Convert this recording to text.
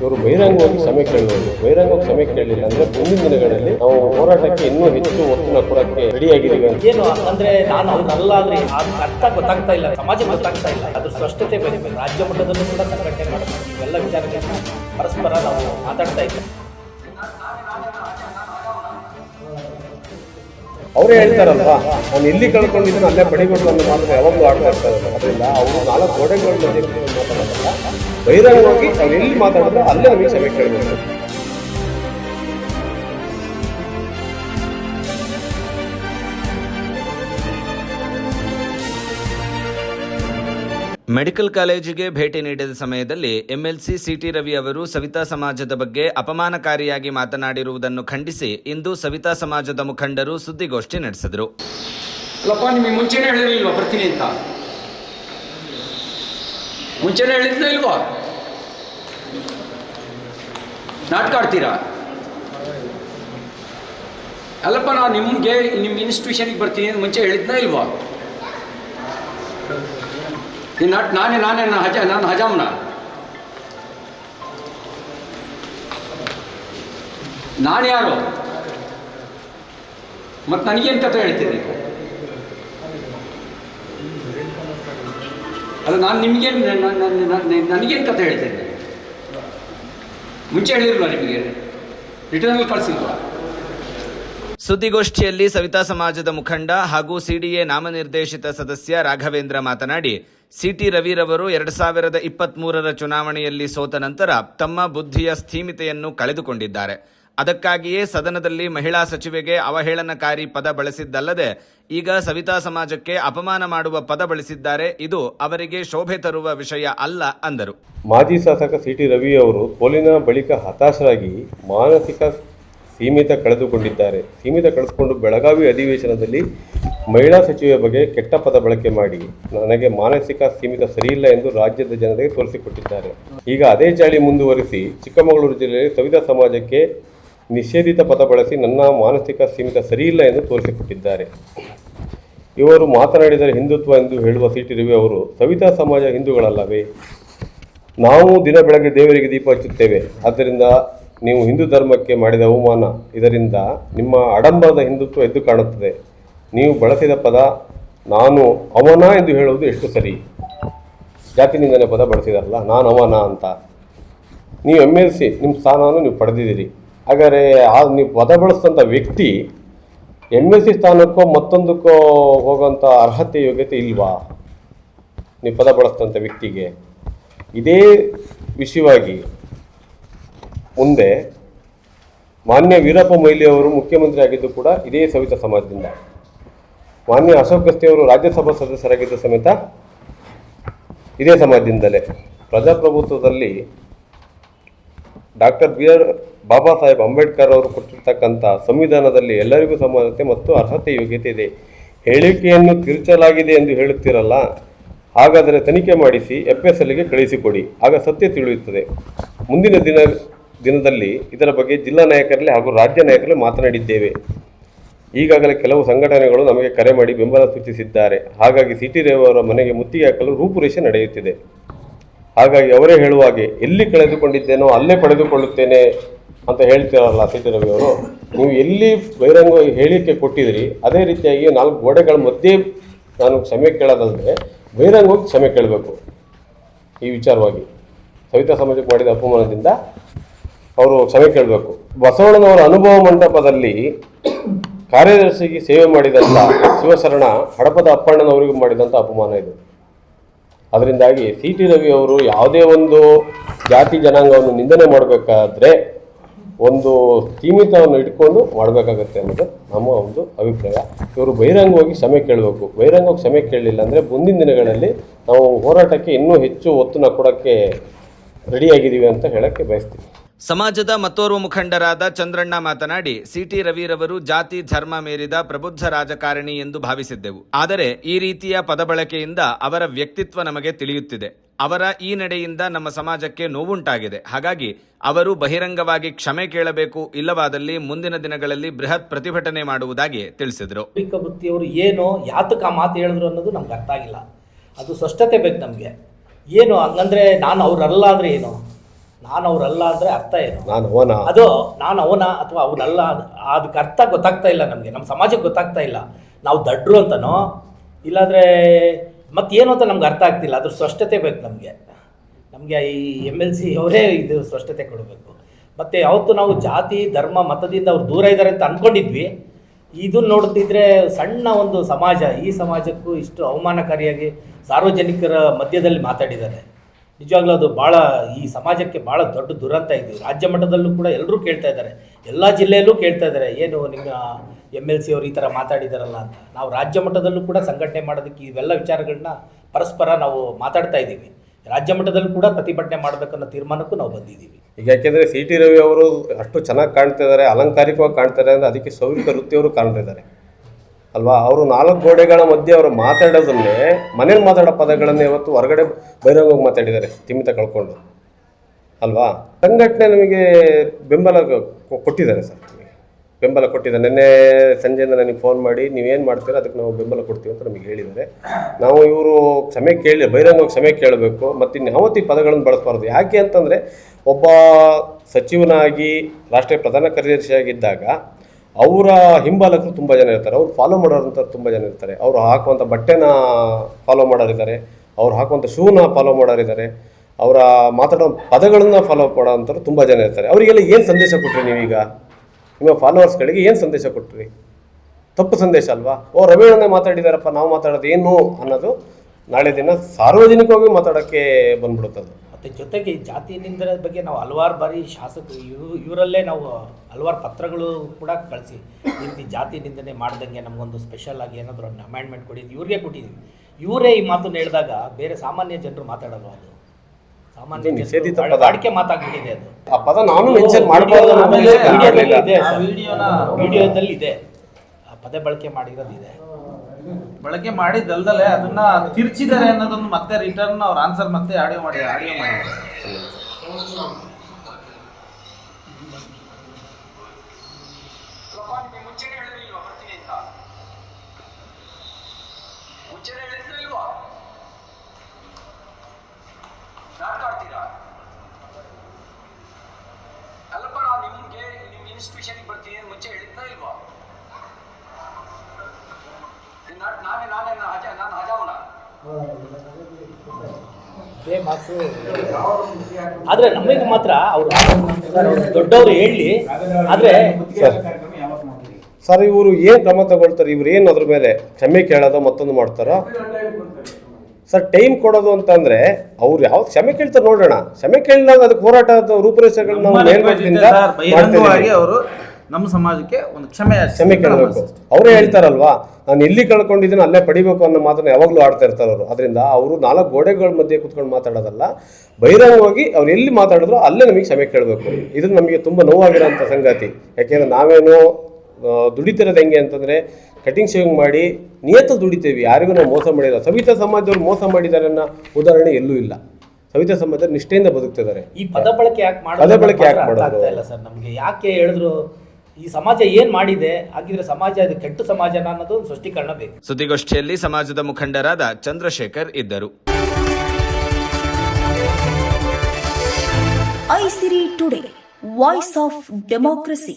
ಇವರು ಬಹಿರಂಗವಾಗಿ ಸಮಯ ಕೇಳಬಹುದು ಬಹಿರಂಗವಾಗಿ ಸಮಯ ಕೇಳಲಿಲ್ಲ ಅಂದ್ರೆ ಮುಂದಿನ ದಿನಗಳಲ್ಲಿ ನಾವು ಹೋರಾಟಕ್ಕೆ ಇನ್ನೂ ಹೆಚ್ಚು ಒತ್ತನ್ನು ಕೊಡಕ್ಕೆ ರೆಡಿಯಾಗಿದೆ ಅಂತ. ಏನು ಅಂದ್ರೆ ನಾನು ಅವ್ರನ್ನಲ್ಲ ಅಂದ್ರೆ ಅದು ಅರ್ಥ ಗೊತ್ತಾಗ್ತಾ ಇಲ್ಲ ಸಮಾಜ ಗೊತ್ತಾಗ್ತಾ ಇಲ್ಲ. ಅದ್ರ ಸ್ಪಷ್ಟತೆ ಬೇಕು. ರಾಜ್ಯ ಮಟ್ಟದಲ್ಲೂ ಕೂಡ ಸಂಘಟನೆ ಮಾಡಬೇಕು. ಅವರೇ ಹೇಳ್ತಾರಲ್ವಾ? ನಾನು ಎಲ್ಲಿ ಕಳ್ಕೊಂಡಿದ್ರು ಅಲ್ಲೇ ಪಡಿಬೇಕು ಅನ್ನೋ ಮಾತ್ರ ಯಾವಾಗಲೂ ಆಡ್ತಾ ಇರ್ತಾರೆ. ಅದರಿಂದ ಅವರು ನಾಲ್ಕು ಗೋಡೆಗಳ ಮಧ್ಯೆ ಮಾತಾಡೋದಲ್ಲ. ಬಹಿರಂಗವಾಗಿ ಅವ್ರು ಎಲ್ಲಿ ಮಾತಾಡಿದ್ರೆ ಅಲ್ಲೇ ನಮಗೆ ಕ್ಷಮೆ ಮೆಡಿಕಲ್ ಕಾಲೇಜಿಗೆ ಭೇಟಿ ನೀಡಿದ ಸಮಯದಲ್ಲಿ ಎಂಎಲ್ಸಿ ಸಿಟಿ ರವಿ ಅವರು ಸವಿತಾ ಸಮಾಜದ ಬಗ್ಗೆ ಅಪಮಾನಕಾರಿಯಾಗಿ ಮಾತನಾಡಿರುವುದನ್ನು ಖಂಡಿಸಿ ಇಂದು ಸವಿತಾ ಸಮಾಜದ ಮುಖಂಡರು ಸುದ್ದಿಗೋಷ್ಠಿ ನಡೆಸಿದರು. ಅಲ್ಲಪ್ಪ, ನಿಮಗೆ ಮುಂಚೆನೇ ಹೇಳಿರಲಿಲ್ವಾ ಬರ್ತೀನಿ ಅಂತ? ಮುಂಚೆನೇ ಹೇಳಿದ್ನ ಇಲ್ವಾ? ನಾಟಕ ಆಡ್ತೀರಾ? ಅಲ್ಲಪ್ಪ ನಾನು ನಿಮಗೆ ನಿಮ್ಮ ಇನ್ಸ್ಟಿಟ್ಯೂಷನಿಗೆ ಬರ್ತೀನಿ ಅಂತ ಮುಂಚೆ ಹೇಳಿದ್ನ ಇಲ್ವಾ? ಈ ನಟ್ ನಾನೇ ನಾನೇ ನಾನು ಹಜ, ನಾನು ಹಜಾಮ್ನ. ನಾನು ಯಾರು? ಮತ್ತು ನನಗೇನು ಕಥೆ ಹೇಳ್ತೀರಿ? ಅದು ನಾನು ನಿಮಗೇನು ನನಗೇನು ಕಥೆ ಹೇಳ್ತೇನೆ ಮುಂಚೆ ಹೇಳಿರಲ್ಲ ನಿಮಗೆ? ರಿಟರ್ನಲ್ಲಿ ಕಳಿಸಿಲ್ವಾ? ಸುದ್ದಿಗೋಷ್ಠಿಯಲ್ಲಿ ಸವಿತಾ ಸಮಾಜದ ಮುಖಂಡ ಹಾಗೂ ಸಿಡಿಎ ನಾಮನಿರ್ದೇಶಿತ ಸದಸ್ಯ ರಾಘವೇಂದ್ರ ಮಾತನಾಡಿ, ಸಿಟಿ ರವಿರವರು ಎರಡ್ ಸಾವಿರದ ಇಪ್ಪತ್ಮೂರರ ಚುನಾವಣೆಯಲ್ಲಿ ಸೋತ ನಂತರ ತಮ್ಮ ಬುದ್ಧಿಯ ಸ್ಥೀಮಿತೆಯನ್ನು ಕಳೆದುಕೊಂಡಿದ್ದಾರೆ. ಅದಕ್ಕಾಗಿಯೇ ಸದನದಲ್ಲಿ ಮಹಿಳಾ ಸಚಿವೆಗೆ ಅವಹೇಳನಕಾರಿ ಪದ ಬಳಸಿದ್ದಲ್ಲದೆ, ಈಗ ಸವಿತಾ ಸಮಾಜಕ್ಕೆ ಅಪಮಾನ ಮಾಡುವ ಪದ ಬಳಸಿದ್ದಾರೆ. ಇದು ಅವರಿಗೆ ಶೋಭೆ ತರುವ ವಿಷಯ ಅಲ್ಲ, ಅಂದರು. ಮಾಜಿ ಶಾಸಕ ಸಿಟಿ ರವಿ ಅವರು ಸೋಲಿನ ಬಳಿಕ ಹತಾಶರಾಗಿ ಮಾನಸಿಕ ಸೀಮಿತ ಕಳೆದುಕೊಂಡಿದ್ದಾರೆ. ಸೀಮಿತ ಕಳೆದುಕೊಂಡು ಬೆಳಗಾವಿ ಅಧಿವೇಶನದಲ್ಲಿ ಮಹಿಳಾ ಸಚಿವೆ ಬಗ್ಗೆ ಕೆಟ್ಟ ಪದ ಬಳಕೆ ಮಾಡಿ. ನನಗೆ ಮಾನಸಿಕ ಸೀಮಿತ ಸರಿಯಿಲ್ಲ ಎಂದು ರಾಜ್ಯದ ಜನತೆಗೆ ತೋರಿಸಿಕೊಟ್ಟಿದ್ದಾರೆ. ಈಗ ಅದೇ ಚಾಳಿ ಮುಂದುವರಿಸಿ ಚಿಕ್ಕಮಗಳೂರು ಜಿಲ್ಲೆಯಲ್ಲಿ ಸವಿತಾ ಸಮಾಜಕ್ಕೆ ನಿಷೇಧಿತ ಪದ ಬಳಸಿ ನನ್ನ ಮಾನಸಿಕ ಸೀಮಿತ ಸರಿಯಿಲ್ಲ ಎಂದು ತೋರಿಸಿಕೊಟ್ಟಿದ್ದಾರೆ. ಇವರು ಮಾತನಾಡಿದರೆ ಹಿಂದುತ್ವ ಎಂದು ಹೇಳುವ ಸಿಟಿ ರವಿ ಅವರು. ಸವಿತಾ ಸಮಾಜ ಹಿಂದೂಗಳಲ್ಲವೇ? ನಾವು ದಿನ ಬೆಳಗ್ಗೆ ದೇವರಿಗೆ ದೀಪ ಹಚ್ಚುತ್ತೇವೆ. ಆದ್ದರಿಂದ ನೀವು ಹಿಂದೂ ಧರ್ಮಕ್ಕೆ ಮಾಡಿದ ಅವಮಾನ, ಇದರಿಂದ ನಿಮ್ಮ ಆಡಂಬರದ ಹಿಂದುತ್ವ ಎದ್ದು ಕಾಣುತ್ತದೆ. ನೀವು ಬಳಸಿದ ಪದ, ನಾನು ಅವನ ಎಂದು ಹೇಳುವುದು ಎಷ್ಟು ಸರಿ? ಜಾತಿ ನಿಂದನೆ ಪದ ಬಳಸಿದಾರಲ್ಲ, ನಾನು ಅವನ ಅಂತ. ನೀವು ಎಂ ಎಲ್ ಸಿ ನಿಮ್ಮ ಸ್ಥಾನವನ್ನು ನೀವು ಪಡೆದಿದ್ದೀರಿ. ಹಾಗಾದರೆ ಆ ನೀವು ಪದ ಬಳಸಿದಂಥ ವ್ಯಕ್ತಿ ಎಂ ಎಲ್ ಸಿ ಸ್ಥಾನಕ್ಕೋ ಮತ್ತೊಂದಕ್ಕೋ ಹೋಗುವಂಥ ಅರ್ಹತೆ, ಯೋಗ್ಯತೆ ಇಲ್ವಾ? ನೀವು ಪದ ಬಳಸಿದಂಥ ವ್ಯಕ್ತಿಗೆ. ಇದೇ ವಿಷಯವಾಗಿ ಮುಂದೆ ಮಾನ್ಯ ವೀರಪ್ಪ ಮೊಯ್ಲಿ ಅವರು ಮುಖ್ಯಮಂತ್ರಿ ಆಗಿದ್ದು ಕೂಡ ಇದೇ ಸವಿತಾ ಸಮಾಜದಿಂದ. ಮಾನ್ಯ ಅಶೋಕ್ ಗಸ್ತಿ ಅವರು ರಾಜ್ಯಸಭಾ ಸದಸ್ಯರಾಗಿದ್ದ ಸಮೇತ ಇದೇ ಸಮಾಜದಿಂದಲೇ. ಪ್ರಜಾಪ್ರಭುತ್ವದಲ್ಲಿ doctor B R Baba Saheb Ambedkar ಅವರು ಕೊಟ್ಟಿರ್ತಕ್ಕಂಥ ಸಂವಿಧಾನದಲ್ಲಿ ಎಲ್ಲರಿಗೂ ಸಮಾನತೆ ಮತ್ತು ಅರ್ಹತೆ ಯೋಗ್ಯತೆ ಇದೆ. ಹೇಳಿಕೆಯನ್ನು ತಿರುಚಲಾಗಿದೆ ಎಂದು ಹೇಳುತ್ತೀರಲ್ಲ, ಹಾಗಾದರೆ ತನಿಖೆ ಮಾಡಿಸಿ ಎಫ್ ಎಸ್ ಎಲ್ಗೆ ಕಳಿಸಿಕೊಡಿ. ಆಗ ಸತ್ಯ ತಿಳಿಯುತ್ತದೆ. ಮುಂದಿನ ದಿನ ದಿನದಲ್ಲಿ ಇದರ ಬಗ್ಗೆ ಜಿಲ್ಲಾ ನಾಯಕರಲ್ಲಿ ಹಾಗೂ ರಾಜ್ಯ ನಾಯಕರಲ್ಲಿ ಮಾತನಾಡಿದ್ದೇವೆ. ಈಗಾಗಲೇ ಕೆಲವು ಸಂಘಟನೆಗಳು ನಮಗೆ ಕರೆ ಮಾಡಿ ಬೆಂಬಲ ಸೂಚಿಸಿದ್ದಾರೆ. ಹಾಗಾಗಿ ಸಿಟಿ ರೇವರ ಮನೆಗೆ ಮುತ್ತಿಗೆ ಹಾಕಲು ರೂಪುರೇಷೆ ನಡೆಯುತ್ತಿದೆ. ಹಾಗಾಗಿ ಅವರೇ ಹೇಳುವ ಹಾಗೆ, ಎಲ್ಲಿ ಕಳೆದುಕೊಂಡಿದ್ದೇನೋ ಅಲ್ಲೇ ಪಡೆದುಕೊಳ್ಳುತ್ತೇನೆ ಅಂತ ಹೇಳ್ತಿರಲ್ಲ ಸಿ ಟಿ ರವಿ ಅವರು ನೀವು ಎಲ್ಲಿ ಬಹಿರಂಗ ಹೇಳಿಕೆ ಕೊಟ್ಟಿದ್ರಿ ಅದೇ ರೀತಿಯಾಗಿ ನಾಲ್ಕು ಗೋಡೆಗಳ ಮಧ್ಯೆ ನಾನು ಕ್ಷಮೆ ಕೇಳೋದಲ್ಲದೆ ಬಹಿರಂಗವಾಗಿ ಕ್ಷಮೆ ಕೇಳಬೇಕು. ಈ ವಿಚಾರವಾಗಿ ಸವಿತಾ ಸಮಾಜಕ್ಕೆ ಮಾಡಿದ ಅಪಮಾನದಿಂದ ಅವರು ಕ್ಷಮೆ ಕೇಳಬೇಕು. ಬಸವಣ್ಣನವರ ಅನುಭವ ಮಂಟಪದಲ್ಲಿ ಕಾರ್ಯದರ್ಶಿಗೆ ಸೇವೆ ಮಾಡಿದಂಥ ಶಿವಶರಣ ಹಡಪದ ಅಪ್ಪಣ್ಣನವರಿಗೂ ಮಾಡಿದಂಥ ಅಪಮಾನ ಇದು. ಅದರಿಂದಾಗಿ ಸಿ ಟಿ ರವಿ ಅವರು ಯಾವುದೇ ಒಂದು ಜಾತಿ ಜನಾಂಗವನ್ನು ನಿಂದನೆ ಮಾಡಬೇಕಾದ್ರೆ ಒಂದು ಸೀಮಿತವನ್ನು ಇಟ್ಕೊಂಡು ಮಾಡಬೇಕಾಗತ್ತೆ ಅನ್ನೋದು ನಮ್ಮ ಒಂದು ಅಭಿಪ್ರಾಯ. ಇವರು ಬಹಿರಂಗವಾಗಿ ಕ್ಷಮೆ ಕೇಳಬೇಕು. ಬಹಿರಂಗವಾಗಿ ಕ್ಷಮೆ ಕೇಳಲಿಲ್ಲ ಅಂದರೆ ಮುಂದಿನ ದಿನಗಳಲ್ಲಿ ನಾವು ಹೋರಾಟಕ್ಕೆ ಇನ್ನೂ ಹೆಚ್ಚು ಒತ್ತನ್ನು ಕೊಡೋಕ್ಕೆ ರೆಡಿಯಾಗಿದ್ದೀವಿ ಅಂತ ಹೇಳೋಕ್ಕೆ ಬಯಸ್ತೀನಿ. ಸಮಾಜದ ಮತ್ತೋರ್ವ ಮುಖಂಡರಾದ ಚಂದ್ರಣ್ಣ ಮಾತನಾಡಿ, ಸಿಟಿ ರವಿರವರು ಜಾತಿ, ಧರ್ಮ ಮೀರಿದ ಪ್ರಬುದ್ಧ ರಾಜಕಾರಣಿ ಎಂದು ಭಾವಿಸಿದ್ದೆವು. ಆದರೆ ಈ ರೀತಿಯ ಪದಬಳಕೆಯಿಂದ ಅವರ ವ್ಯಕ್ತಿತ್ವ ನಮಗೆ ತಿಳಿಯುತ್ತಿದೆ. ಅವರ ಈ ನಡೆಯಿಂದ ನಮ್ಮ ಸಮಾಜಕ್ಕೆ ನೋವುಂಟಾಗಿದೆ. ಹಾಗಾಗಿ ಅವರು ಬಹಿರಂಗವಾಗಿ ಕ್ಷಮೆ ಕೇಳಬೇಕು, ಇಲ್ಲವಾದಲ್ಲಿ ಮುಂದಿನ ದಿನಗಳಲ್ಲಿ ಬೃಹತ್ ಪ್ರತಿಭಟನೆ ಮಾಡುವುದಾಗಿ ತಿಳಿಸಿದರು. ಅವರು ಏನು ಯಾತಕ ಮಾತು ಹೇಳಿದ್ರು ಅನ್ನೋದು ನಮ್ಗೆ ಅರ್ಥ ಆಗಿಲ್ಲ. ಅದು ಸ್ಪಷ್ಟತೆ ಬೇಕು ನಮಗೆ. ಏನು ಹಂಗಂದ್ರೆ ನಾನು ಅವ್ರಲ್ಲ ಅಂದ್ರೆ ಏನು? ನಾನು ಅವರಲ್ಲ ಅಂದ್ರೆ ಅರ್ಥ ಏನು? ನಾನು ಅವನ? ಅದು ನಾನು ಅವನ ಅಥವಾ ಅವನಲ್ಲ ಅದ್- ಅದಕ್ಕೆ ಅರ್ಥ ಗೊತ್ತಾಗ್ತಾ ಇಲ್ಲ ನಮಗೆ. ನಮ್ಮ ಸಮಾಜಕ್ಕೆ ಗೊತ್ತಾಗ್ತಾ ಇಲ್ಲ. ನಾವು ದಡ್ರು ಅಂತನೋ? ಇಲ್ಲಾಂದರೆ ಮತ್ತೇನು ಅಂತ ನಮ್ಗೆ ಅರ್ಥ ಆಗ್ತಿಲ್ಲ. ಅದ್ರ ಸ್ಪಷ್ಟತೆ ಬೇಕು ನಮಗೆ. ನಮಗೆ ಈ ಎಂ ಎಲ್ ಸಿ ಅವರೇ ಇದು ಸ್ಪಷ್ಟತೆ ಕೊಡಬೇಕು. ಮತ್ತು ಯಾವತ್ತು ನಾವು ಜಾತಿ ಧರ್ಮ ಮತದಿಂದ ಅವ್ರು ದೂರ ಇದ್ದಾರೆ ಅಂತ ಅಂದ್ಕೊಂಡಿದ್ವಿ ಇದನ್ನ ನೋಡ್ತಿದ್ರೆ ಸಣ್ಣ ಒಂದು ಸಮಾಜ ಈ ಸಮಾಜಕ್ಕೂ ಇಷ್ಟು ಅವಮಾನಕಾರಿಯಾಗಿ ಸಾರ್ವಜನಿಕರ ಮಧ್ಯದಲ್ಲಿ ಮಾತಾಡಿದ್ದಾರೆ. ನಿಜವಾಗ್ಲೂ ಅದು ಭಾಳ ಈ ಸಮಾಜಕ್ಕೆ ಭಾಳ ದೊಡ್ಡ ದುರಂತ ಇದೆ. ರಾಜ್ಯ ಮಟ್ಟದಲ್ಲೂ ಕೂಡ ಎಲ್ಲರೂ ಕೇಳ್ತಾ ಇದ್ದಾರೆ. ಎಲ್ಲ ಜಿಲ್ಲೆಯಲ್ಲೂ ಕೇಳ್ತಾ ಇದ್ದಾರೆ, ಏನು ನಿಮ್ಮ ಎಂ ಎಲ್ ಸಿ ಅವರು ಈ ಥರ ಮಾತಾಡಿದಾರಲ್ಲ ಅಂತ. ನಾವು ರಾಜ್ಯ ಮಟ್ಟದಲ್ಲೂ ಕೂಡ ಸಂಘಟನೆ ಮಾಡೋದಕ್ಕೆ ಇವೆಲ್ಲ ವಿಚಾರಗಳನ್ನ ಪರಸ್ಪರ ನಾವು ಮಾತಾಡ್ತಾ ಇದ್ದೀವಿ. ರಾಜ್ಯ ಮಟ್ಟದಲ್ಲೂ ಕೂಡ ಪ್ರತಿಭಟನೆ ಮಾಡಬೇಕನ್ನೋ ತೀರ್ಮಾನಕ್ಕೂ ನಾವು ಬಂದಿದ್ದೀವಿ. ಈಗ ಯಾಕೆಂದರೆ ಸಿ ಟಿ ರವಿ ಅವರು ಅಷ್ಟು ಚೆನ್ನಾಗಿ ಕಾಣ್ತಾ ಇದ್ದಾರೆ, ಅಲಂಕಾರಿಕವಾಗಿ ಕಾಣ್ತಾರೆ ಅಂದರೆ ಅದಕ್ಕೆ ಸೌವಿಕ ವೃತ್ತಿಯವರು ಕಾಣ್ತಿದ್ದಾರೆ ಅಲ್ವಾ? ಅವರು ನಾಲ್ಕು ಗೋಡೆಗಳ ಮಧ್ಯೆ ಅವರು ಮಾತಾಡೋದನ್ನೇ, ಮನೇಲಿ ಮಾತಾಡೋ ಪದಗಳನ್ನೇ ಇವತ್ತು ಹೊರಗಡೆ ಬಹಿರಂಗವಾಗಿ ಮಾತಾಡಿದ್ದಾರೆ ತಿಮಿತ ಕಳ್ಕೊಂಡು. ಅಲ್ವಾ? ಸಂಘಟನೆ ನಮಗೆ ಬೆಂಬಲ ಕೊಟ್ಟಿದ್ದಾರೆ ಸರ್ ಬೆಂಬಲ ಕೊಟ್ಟಿದ್ದಾರೆ. ನಿನ್ನೆ ಸಂಜೆಯಿಂದ ನನಗೆ ಫೋನ್ ಮಾಡಿ, ನೀವೇನು ಮಾಡ್ತೀರ, ಅದಕ್ಕೆ ನಾವು ಬೆಂಬಲ ಕೊಡ್ತೀವಿ ಅಂತ ನಮಗೆ ಹೇಳಿದ್ದಾರೆ. ನಾವು ಇವರು ಕ್ಷಮೆ ಕೇಳಿ, ಬಹಿರಂಗವಾಗಿ ಸಮಯ ಕೇಳಬೇಕು, ಮತ್ತು ಇನ್ಯಾವತ್ತು ಈ ಪದಗಳನ್ನು ಬಳಸಬಾರ್ದು, ಯಾಕೆ ಅಂತಂದರೆ, ಒಬ್ಬ ಸಚಿವನಾಗಿ, ರಾಷ್ಟ್ರೀಯ ಪ್ರಧಾನ ಕಾರ್ಯದರ್ಶಿಯಾಗಿದ್ದಾಗ ಅವರ ಹಿಂಬಾಲಕರು ತುಂಬ ಜನ ಇರ್ತಾರೆ. ಅವ್ರು ಫಾಲೋ ಮಾಡೋರಂಥ ತುಂಬ ಜನ ಇರ್ತಾರೆ. ಅವರು ಹಾಕುವಂಥ ಬಟ್ಟೆನ ಫಾಲೋ ಮಾಡೋರಿದ್ದಾರೆ. ಅವ್ರು ಹಾಕುವಂಥ ಶೂನ ಫಾಲೋ ಮಾಡೋರಿದ್ದಾರೆ. ಅವರ ಮಾತಾಡೋ ಪದಗಳನ್ನ ಫಾಲೋ ಮಾಡೋವಂಥವ್ರು ತುಂಬ ಜನ ಇರ್ತಾರೆ. ಅವರಿಗೆಲ್ಲ ಏನು ಸಂದೇಶ ಕೊಟ್ರಿ ನೀವೀಗ? ನಿಮ್ಮ ಫಾಲೋವರ್ಸ್ಗಳಿಗೆ ಏನು ಸಂದೇಶ ಕೊಟ್ರಿ? ತಪ್ಪು ಸಂದೇಶ ಅಲ್ವಾ? ಓ ರವೀಣನೇ ಮಾತಾಡಿದಾರಪ್ಪ, ನಾವು ಮಾತಾಡೋದು ಏನು ಅನ್ನೋದು ನಾಳೆ ದಿನ ಸಾರ್ವಜನಿಕವಾಗಿ ಮಾತಾಡೋಕ್ಕೆ ಬಂದ್ಬಿಡುತ್ತದು ಮತ್ತು ಜೊತೆಗೆ ಈ ಜಾತಿ ನಿಂದನೆ ಬಗ್ಗೆ ನಾವು ಹಲವಾರು ಬಾರಿ ಶಾಸಕರು ಇವ್ರು ಇವರಲ್ಲೇ ನಾವು ಹಲವಾರು ಪತ್ರಗಳು ಕೂಡ ಕಳಿಸಿ ಇಲ್ಲಿ ರೀತಿ ಜಾತಿ ನಿಂದನೆ ಮಾಡ್ದಂಗೆ ನಮಗೊಂದು ಸ್ಪೆಷಲ್ ಆಗಿ ಏನಾದರೂ ಒಂದು ಅಮೆಂಡ್ಮೆಂಟ್ ಕೊಡಿ ಇವ್ರಿಗೆ ಕೊಟ್ಟಿದ್ದೀವಿ ಇವರೇ ಈ ಮಾತನ್ನು ಹೇಳಿದಾಗ ಬೇರೆ ಸಾಮಾನ್ಯ ಜನರು ಮಾತಾಡಲ್ಲ ಅದು ಸಾಮಾನ್ಯ ನಿಷೇಧಿತ ಪದ. ಮಾತಾಗ್ಬಿಟ್ಟಿದೆ ಅದು ಆ ಪದ ನಾನು ಮೆನ್ಷನ್ ಮಾಡಬಾರ್ದು ವಿಡಿಯೋದಲ್ಲಿ. ಇದೆ ಆ ಸರ್. ವಿಡಿಯೋನ ವಿಡಿಯೋದಲ್ಲಿ ಇದೆ ಆ ಪದ ಬಳಕೆ ಮಾಡಿರೋದು ಇದೆ ಬಳಕೆ ಮಾಡಿದ್ದಲ್ದಲೆ ಅದನ್ನ ತಿರ್ಚಿದ್ದಾರೆ ಅನ್ನೋದೊಂದು ಮತ್ತೆ ರಿಟರ್ನ್ ಅವ್ರ ಆನ್ಸರ್ ಮತ್ತೆ ಆಡಿಯೋ ಮಾಡಿ ಆಡಿಯೋ ಮಾಡಿದ್ದಾರೆ ಅಲ್ಲಪ್ಪ ನಿಮಗೆ ಮುಂಚೆನೆ ಹೇಳಿಲ್ವಾ ಬರ್ತೀನಿ ಅಂತ ಮುಂಚೆನೆ ಹೇಳಿದ್ರೆ ಇಲ್ವಾ ನಾಟಕ ಆಡ್ತೀರಾ ಅಲ್ಲಪ್ಪ ನಾನು ನಿಮ್ಗೆ ನಿಮ್ಮ ಇನ್ಸ್ಟಿಟ್ಯೂಷನ್ಗೆ ಬರ್ತೀನಿ ಅಂತ ಮುಂಚೆ ಹೇಳಿದ್ನಾ ಇಲ್ವಾ ನಾ- ನಾನೇ ನಾನೇ ನಾನು ಹಜ ನಾನು ಹಜಾವನ ಇದೇ ಮಾತು ಆದರೆ ನಮಗೆ ಮಾತ್ರ ಅವರು ದೊಡ್ಡವರು ಹೇಳಿ ಆದರೆ ಸರ್. ಇವರು ಏನು ಕ್ರಮ ತಗೊಳ್ತಾರೆ? ಇವ್ರು ಏನು ಅದ್ರ ಮೇಲೆ ಕ್ಷಮೆ ಕೇಳೋದು ಮತ್ತೊಂದು ಮಾಡ್ತಾರೋ? ಸರ್ ಟೈಮ್ ಕೊಡೋದು ಅಂತಂದ್ರೆ ಅವ್ರು ಯಾವ ಕ್ಷಮೆ ಕೇಳ್ತಾರೆ ನೋಡೋಣ. ಕ್ಷಮೆ ಕೇಳಿದಾಗ ಅದಕ್ಕೆ ಹೋರಾಟದ ರೂಪುರೇಷೆಗಳನ್ನ ನಾವು ಮೇಲ್ಮಟ್ಟದಿಂದ ಬಹಿರಂಗವಾಗಿ ಅವರು ನಮ್ಮ ಸಮಾಜಕ್ಕೆ ಒಂದು ಕ್ಷಮೆ ಕ್ಷಮೆ ಕೇಳಬೇಕು. ಅವರೇ ಹೇಳ್ತಾರಲ್ವಾ ನಾನು ಎಲ್ಲಿ ಕಳ್ಕೊಂಡಿದ್ದೀನಿ ಅಲ್ಲೇ ಪಡಿಬೇಕು ಅನ್ನೋ ಮಾತನ್ನ ಯಾವಾಗಲೂ ಆಡ್ತಾ ಇರ್ತಾರೆ ಅವರು. ಅದರಿಂದ ಅವರು ನಾಲ್ಕು ಗೋಡೆಗಳ ಮಧ್ಯೆ ಕುತ್ಕೊಂಡು ಮಾತಾಡೋದಲ್ಲ ಬಹಿರಂಗವಾಗಿ ಅವ್ರು ಎಲ್ಲಿ ಮಾತಾಡಿದ್ರು ಅಲ್ಲೇ ನಮಗೆ ಕ್ಷಮೆ ಕೇಳಬೇಕು. ಇದು ನಮಗೆ ತುಂಬ ನೋವಾಗಿರೋಂಥ ಸಂಗತಿ. ಯಾಕೆಂದ್ರೆ ನಾವೇನು ದುಡಿತಿರೋದು ಹೆಂಗೆ ಅಂತಂದರೆ ಕಟಿಂಗ್ ಶೇವಿಂಗ್ ಮಾಡಿ ನಿಯತ ದುಡಿತೀವಿ. ಯಾರಿಗೂ ನಾವು ಮೋಸ ಮಾಡಿಲ್ಲ. ಸವಿತಾ ಸಮಾಜದವ್ರು ಮೋಸ ಮಾಡಿದ್ದಾರೆ ಅನ್ನೋ ಉದಾಹರಣೆ ಎಲ್ಲೂ ಇಲ್ಲ. ಸವಿತಾ ಸಮಾಜ ನಿಷ್ಠೆಯಿಂದ ಬದುಕ್ತಿದ್ದಾರೆ. ಈ ಪದ ಬಳಕೆ ಯಾಕೆ ಮಾಡೋದು ಪದ ಬಳಕೆ ಯಾಕೆ ಮಾಡೋದು? ಇಲ್ಲ ಸರ್. ನಮಗೆ ಯಾಕೆ ಹೇಳಿದ್ರು ಈ ಸಮಾಜ ಏನ್ ಮಾಡಿದೆ ಹಾಗಿದ್ರೆ ಸಮಾಜ ಇದು ಕೆಟ್ಟ ಸಮಾಜನ ಅನ್ನೋದು ಒಂದು ಸ್ಪಷ್ಟೀಕರಣ ಬೇಕು. ಸುದ್ದಿಗೋಷ್ಠಿಯಲ್ಲಿ ಸಮಾಜದ ಮುಖಂಡರಾದ ಚಂದ್ರಶೇಖರ್ ಇದ್ದರು. Isiri today voice of democracy.